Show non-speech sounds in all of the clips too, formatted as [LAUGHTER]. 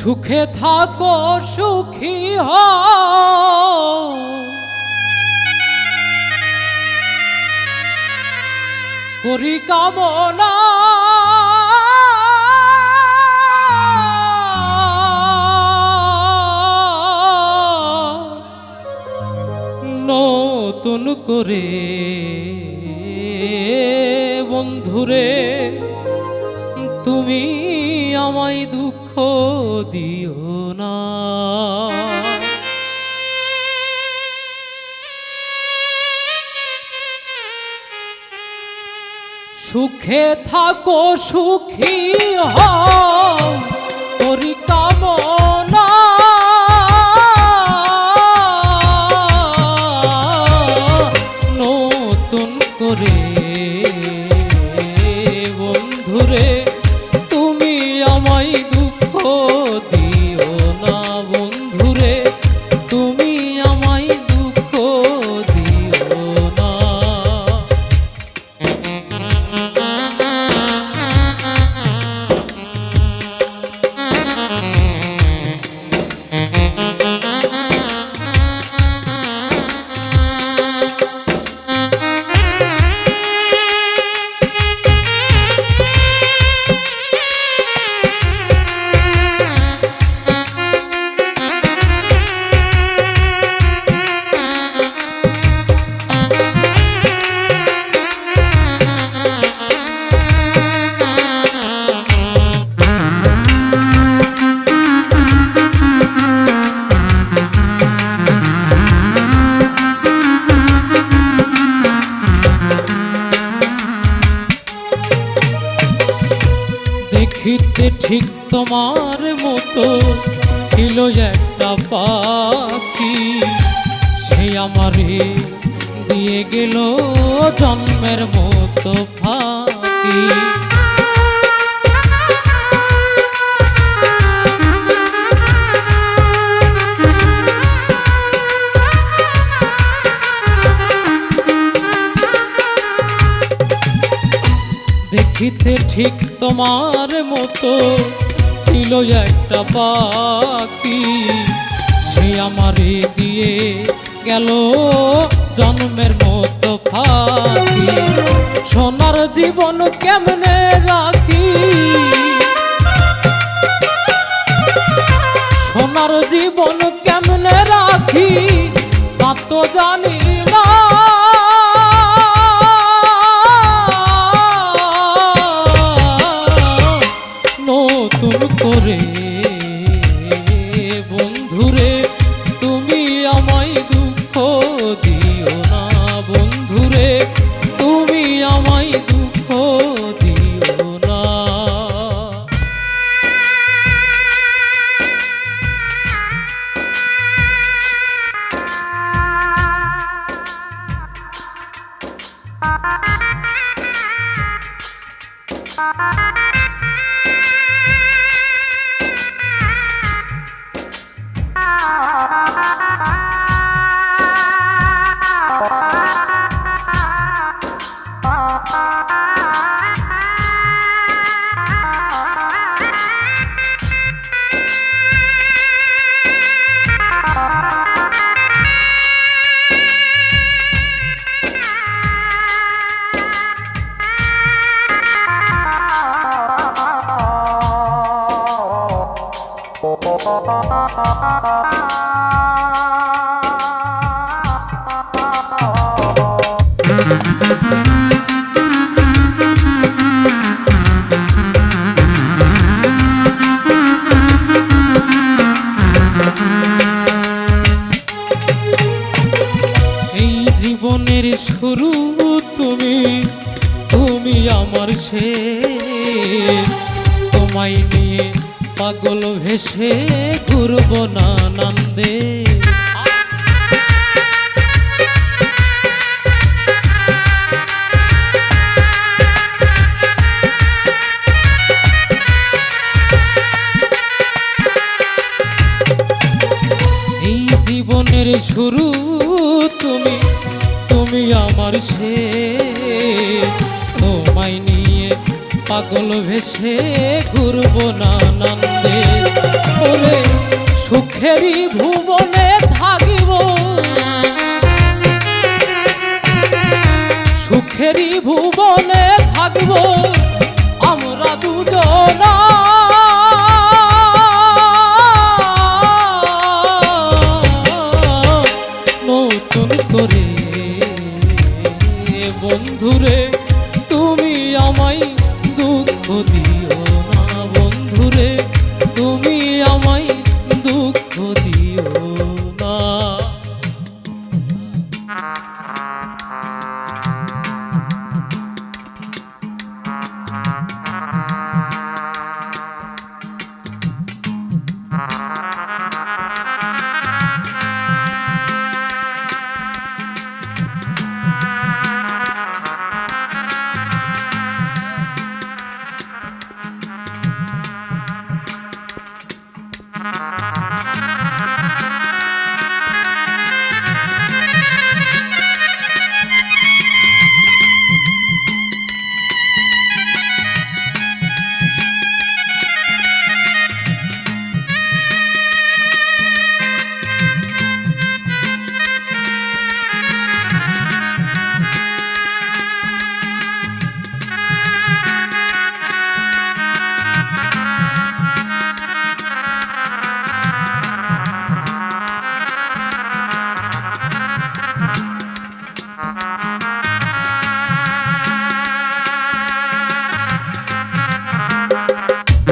সুখে থাকো সুখী হও। করি কামনা। নতুন করে বন্ধুরে দিও না। সুখে থাকো সুখী হও। দেখিতে ঠিক তোমার মতো ছিল একটা পাখি। সে আমারে দিয়ে গেল জন্মের মতো ফাঁকি। দেখিতে ঠিক তোমার মতো ছিল একটা পাখি। সে আমারে দিয়ে গেল জন্মের মতো ফাঁকি। সোনার জীবন কেমনে রাখি? সোনার জীবন কেমনে রাখি? তা তো জানি। এই জীবনের শুরু তুমি তুমি আমার শেষ। তোমায় নিয়ে পাগল ভেসে ঘুরব না নন্দে। এই জীবনের শুরু তুমি তুমি আমার সে তোমায় পাগল ভেসে ঘুরব না নন্দে ওরে সুখেরই ভুবনে থাকিব। সুখেরই ভুবনে আমি [LAUGHS]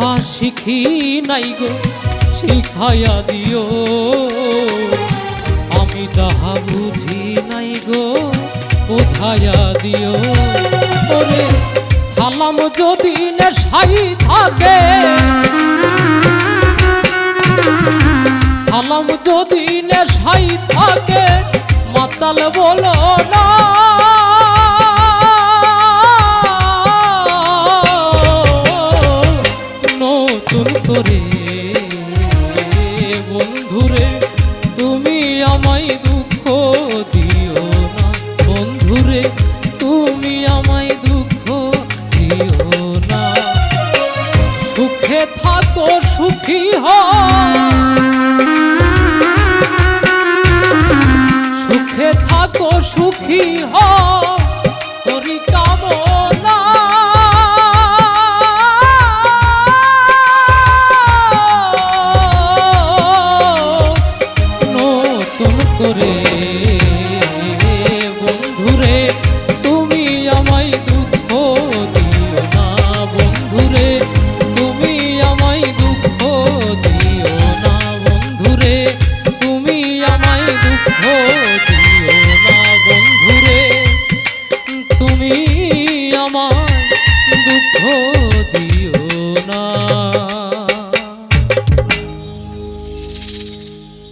যাহা শিখি নাই গো, শিখাইয়া দিও। আমি যাহা বুঝি নাই গো, বোঝাইয়া দিও। ওরে সালাম যদি নেশাই থাকে, সালাম যদি নেশাই থাকে, মাতাল বলো না। সুখী হ সুখে থাকো সুখী হয়।